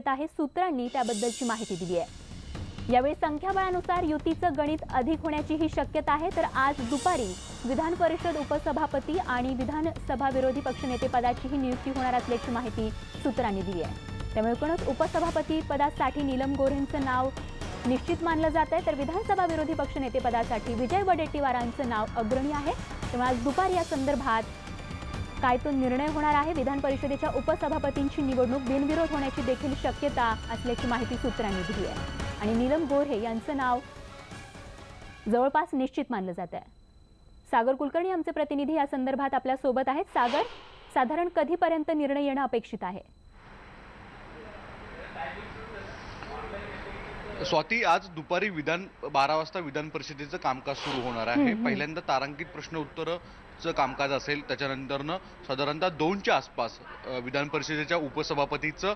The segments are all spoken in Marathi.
शक्यता आहे सूत्रांनी त्याबद्दलची माहिती दिली आहे. यावेळी संख्याबळानुसार युतीचं गणित अधिक होण्याची ही शक्यता आहे. तर आज दुपारी विधान परिषद उपसभापती आणि विधानसभा विरोधी पक्षनेतेपदाचीही नियुक्ती होणार असल्याची माहिती सूत्रांनी दिली आहे. त्यामुळे एकूणच उपसभापती पदासाठी नीलम गोऱ्हेंचं नाव निश्चित मानलं जात आहे. तर विधानसभा विरोधी पक्षनेतेपदासाठी विजय वडेट्टीवारांचं नाव अग्रणी आहे. तेव्हा आज दुपारी या संदर्भात काय तो निर्णय होणार आहे? विधान परिषदेच्या उपसभापतींची निवडणूक बिनविरोध होण्याची देखील शक्यता असल्याची माहिती सूत्रांनी दिली आहे. आणि नीलम गोऱ्हे यांचं नाव जवळपास निश्चित मानलं जात आहे. सागर कुलकर्णी आमचे प्रतिनिधी या संदर्भात आपल्यासोबत आहेत. सागर साधारण कधीपर्यंत निर्णय येणं अपेक्षित आहे? स्वाती आज दुपारी विधान बारा वाजता विधान परिषदेचं कामकाज सुरू होणार आहे. पहिल्यांदा तारांकित प्रश्न उत्तरचं कामकाज असेल त्याच्यानंतरनं साधारणतः दोनच्या आसपास विधान परिषदेच्या उपसभापतीचं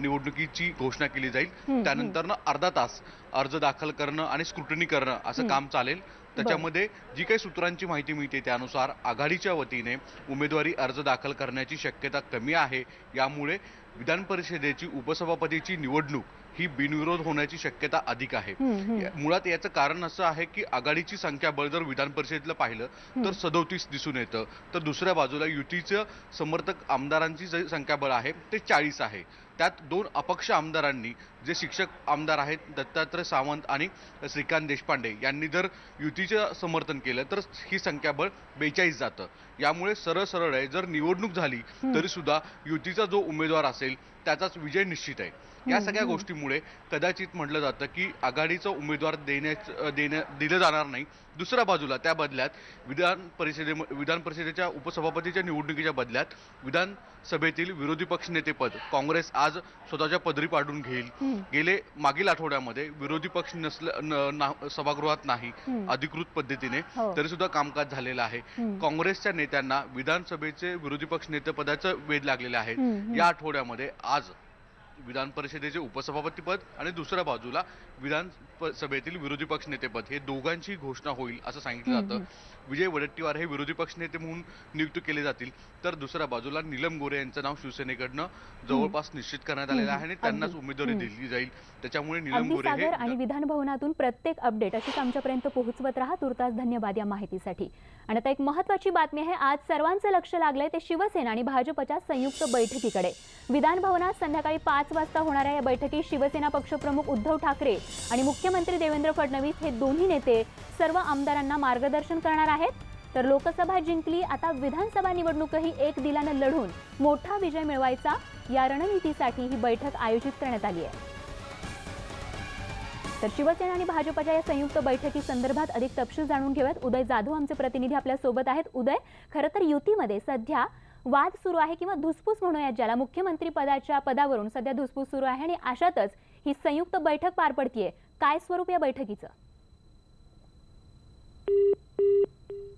निवडणुकीची घोषणा केली जाईल. त्यानंतरनं अर्धा तास अर्ज दाखल करणं आणि स्क्रुटनी करणं असं. काम चालेल त्याच्यामध्ये जी काही सूत्रांची माहिती मिळते त्यानुसार आघाडीच्या वतीने उमेदवारी अर्ज दाखल करण्याची शक्यता कमी आहे यामुळे विधान परिषदेची उपसभापतीची निवडणूक ही बिनविरोध होण्याची शक्यता अधिक आहे. मुळात याचं कारण असं आहे की आघाडीची संख्याबळ जर विधान परिषदेला पाहिलं तर सदोतीस दिसून येतं. तर दुसऱ्या बाजूला युतीचं समर्थक आमदारांची जे संख्याबळ आहे ते चाळीस आहे. त्यात दोन अपक्ष आमदारांनी जे शिक्षक आमदार आहेत दत्तात्रय सावंत आणि श्रीकांत देशपांडे यांनी जर युतीचं समर्थन केलं तर ही संख्याबळ बेचाळीस जातं. यामुळे सरळ सरळ आहे जर निवडणूक झाली तरी सुद्धा युतीचा जो उमेदवार असेल त्याचाच विजय निश्चित आहे. या सगळ्या. गोष्टीमुळे कदाचित म्हटलं जातं की आघाडीचा उमेदवार देण्याच देण्या दिलं जाणार नाही. दुसऱ्या बाजूला त्या बदल्यात विधान परिषदे विधान परिषदेच्या उपसभापतीच्या निवडणुकीच्या बदल्यात विधानसभेतील विरोधी पक्षनेतेपद काँग्रेस आज स्वतःच्या पदरी पाडून घेईल. गेले मागील आठवड्यामध्ये विरोधी पक्ष नसल्या न- ना- सभागृहात नाही. अधिकृत पद्धतीने हो. तरी सुद्धा कामकाज झालेलं आहे. काँग्रेसच्या नेत्यांना विधानसभेचे विरोधी पक्ष नेतेपदाचं वेध लागलेले आहे. या आठवड्यामध्ये आज विधान परिषदेचे उपसभापतीपद आणि दुसऱ्या बाजूला विधान सभेतील विरोधी पक्ष नेतेपद हे दोघांची घोषणा होईल असं सांगितलं जातं. विजय वडेट्टीवार हे विरोधी पक्ष नेते म्हणून नियुक्त केले जातील. तर दुसऱ्या बाजूला नीलम गोरे यांचं नाव शिवसेनेकडनं जवळपास निश्चित करण्यात आलेलं आहे आणि त्यांनाच. उमेदवारी. दिली जाईल. त्याच्यामुळे नीलम गोरे आणि विधान भवनातून प्रत्येक अपडेट अशीच आमच्यापर्यंत पोहोचवत राहा. तुर्तास धन्यवाद या माहितीसाठी. आणि आता एक महत्वाची बातमी आहे. आज सर्वांचं लक्ष लागलंय ते शिवसेना आणि भाजपच्या संयुक्त बैठकीकडे. विधान भवनात संध्याकाळी पाच वाजता होणाऱ्या या बैठकीत शिवसेना पक्षप्रमुख उद्धव ठाकरे आणि मुख्यमंत्री देवेंद्र फडणवीस हे दोन्ही नेते सर्व आमदारांना मार्गदर्शन करणार आहेत. तर लोकसभा जिंकली आता विधानसभा निवडणूकही एक दिलानं लढून मोठा विजय मिळवायचा या रणनीतीसाठी ही बैठक आयोजित करण्यात आली आहे. तर शिवसेना आणि भाजपच्या या संयुक्त बैठकी संदर्भात अधिक तपशील जाणून घेऊयात. उदय जाधव आमचे प्रतिनिधी आपल्यासोबत आहेत. उदय खरं तर युतीमध्ये सध्या वाद सुरू आहे किंवा धुसफूस म्हणूयात ज्याला मुख्यमंत्री पदाच्या पदावरून सध्या धुसफूस सुरू आहे आणि अशातच ही संयुक्त बैठक पार पडतीये. काय स्वरूप या बैठकीचं?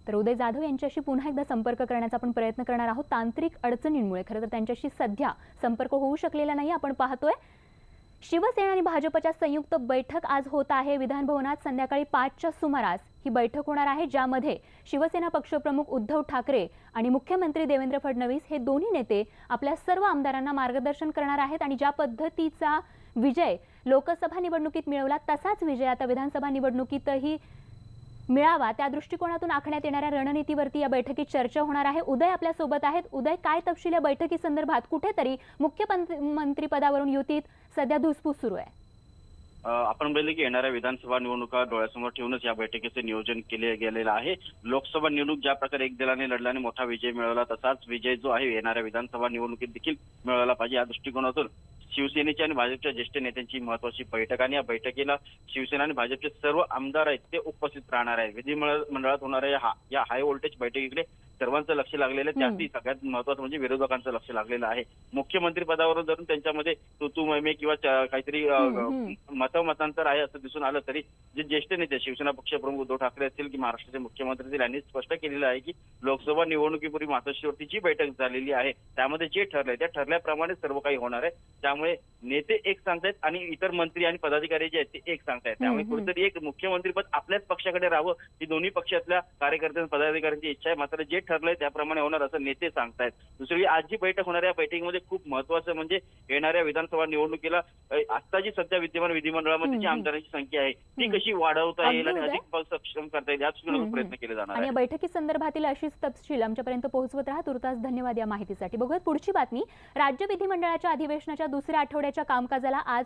तर उदय जाधव यांच्याशी पुन्हा एकदा संपर्क करण्याचा आपण प्रयत्न करणार आहोत. तांत्रिक अडचणींमुळे. खरं तर त्यांच्याशी सध्या संपर्क होऊ शकलेला नाही आपण पाहतोय. शिवसेना आणि भाजपच्या संयुक्त बैठक आज होत आहे. विधानभवनात संध्याकाळी पाचच्या सुमारास ही बैठक होणार आहे ज्यामध्ये शिवसेना पक्षप्रमुख उद्धव ठाकरे आणि मुख्यमंत्री देवेंद्र फडणवीस हे दोन्ही नेते आपल्या सर्व आमदारांना मार्गदर्शन करणार आहेत आणि ज्या पद्धतीचा विजय लोकसभा निवडणुकीत मिळवला तसाच विजय आता विधानसभा निवडणुकीतही मिळावा. त्या दृष्टिकोनातून आखण्यात येणाऱ्या रणनीतीवरती या बैठकीत चर्चा होणार आहे. उदय आपल्यासोबत आहेत. उदय काय तपशील या बैठकी संदर्भात कुठेतरी मुख्यमंत्री पदावरून युतीत सध्या धुसफूस सुरू आहे? आपण बोलले की येणाऱ्या विधानसभा निवडणुका डोळ्यासमोर ठेवूनच या बैठकीचे नियोजन केले गेलेलं आहे. लोकसभा निवडणूक ज्या प्रकारे एक दिलाने लढल्याने मोठा विजय मिळवला तसाच विजय जो आहे येणाऱ्या विधानसभा निवडणुकीत देखील मिळवला पाहिजे. या दृष्टिकोनातून शिवसेनेच्या आणि भाजपच्या ज्येष्ठ नेत्यांची महत्वाची बैठक आणि या बैठकीला शिवसेना आणि भाजपचे सर्व आमदार आहेत ते उपस्थित राहणार आहेत विधिमंडळ मंडळात होणाऱ्या या हा- या हाय व्होल्टेज बैठकीकडे सर्वांचं लक्ष लागलेलं आहे. त्यातही सगळ्यात महत्वाचं म्हणजे विरोधकांचं लक्ष लागलेलं आहे मुख्यमंत्री पदावरून जरून त्यांच्यामध्ये तू तू मै मै किंवा काहीतरी. मतमतांतर आहे असं दिसून आलं तरी जे ज्येष्ठ नेते शिवसेना पक्षप्रमुख उद्धव ठाकरे असतील की महाराष्ट्राचे मुख्यमंत्री असतील यांनी स्पष्ट केलेलं आहे की लोकसभा निवडणुकीपूर्वी मातोश्रीवरती जी बैठक झालेली आहे त्यामध्ये जे ठरलंय त्या ठरल्याप्रमाणे सर्व काही होणार आहे त्यामुळे नेते एक सांगतायत आणि इतर मंत्री आणि पदाधिकारी जे आहेत ते एक सांगतायत त्यामुळे. कुठेतरी एक मुख्यमंत्रीपद आपल्याच पक्षाकडे राहावं ही दोन्ही पक्षातल्या कार्यकर्त्यांच्या पदाधिकाऱ्यांची इच्छा आहे मात्र जे ठरलंय त्याप्रमाणे होणार असं नेते सांगतायत दुसरी आज जी बैठक होणार या बैठकीमध्ये खूप महत्वाचं म्हणजे येणाऱ्या विधानसभा निवडणुकीला आता जी सध्या विद्यमान विधिमंडळामध्ये जी. आमदारांची संख्या आहे ती. कशी वाढवता येईल आणि. अधिक सक्षम करता येईल याच प्रयत्न. केले जाणार आणि बैठकी संदर्भातील अशीच तपशील आमच्यापर्यंत पोहोचवत राहा तुर्तास धन्यवाद या माहितीसाठी बघूयात पुढची बातमी राज्य विधिमंडळाच्या अधिवेशनाच्या दुसऱ्या आठवड्याच्या कामकाजाला आज